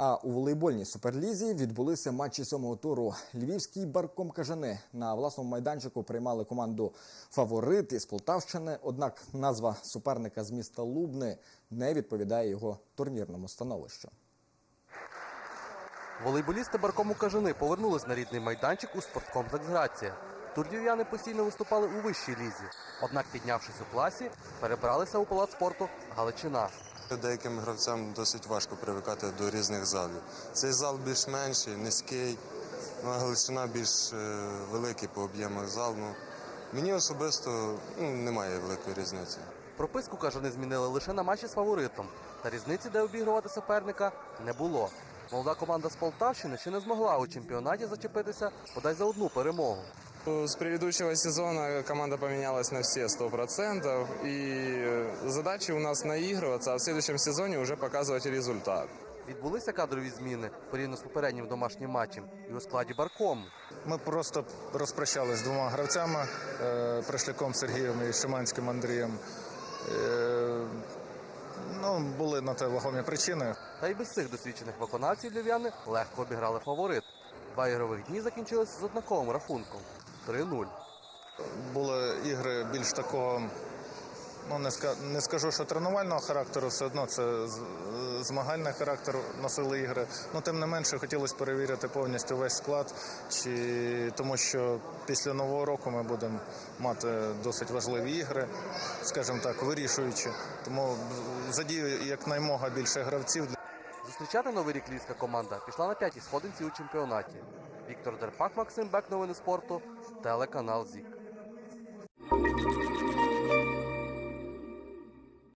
А у волейбольній суперлізі відбулися матчі сьомого туру. Львівський барком кажани на власному майданчику приймали команду фаворит із Полтавщини. Однак назва суперника з міста Лубни не відповідає його турнірному становищу. Волейболісти Баркому Кажани повернулись на рідний майданчик у спорткомплекс Грація. Турдів'яни постійно виступали у вищій лізі. Однак, піднявшись у класі, перебралися у палац спорту Галичина. Деяким гравцям досить важко привикати до різних залів. Цей зал більш менший, низький, ну, а Галичина більш е, великий по об'ємах зал. Ну, мені особисто ну, немає великої різниці. Прописку кажани змінили лише на матчі з фаворитом. Та різниці, де обігрувати суперника, не було. Молода команда з Полтавщини ще не змогла у чемпіонаті зачепитися бодай за одну перемогу. С предыдущего сезона команда поменялась на все 100%, и задача у нас наигрываться, а в следующем сезоне уже показывать результат. Відбулися кадрові зміни порівняно з попереднім домашнім матчем і у складі Баркому. Ми просто розпрощалися з двома гравцями е, Пришляком Сергієм і Шиманським Андрієм. Е, ну, були на те вагомі причини. Та й без цих досвідчених виконавців львів'яни легко обіграли фаворит. Два ігрових дні закінчилися з однаковим рахунком 3-0. Були ігри більш такого, ну не ска- не скажу, що тренувального характеру, все одно це змагальний характер носили ігри. Ну, тим не менше, хотілося перевірити повністю весь склад, чи тому що після нового року ми будемо мати досить важливі ігри, скажімо так, вирішуючі. Тому задію якнаймога більше гравців Зустрічати новий рік львівська команда пішла на п'ятій сходинці у чемпіонаті. Віктор Дерпак, Максим Бек, новини спорту, телеканал ЗІК.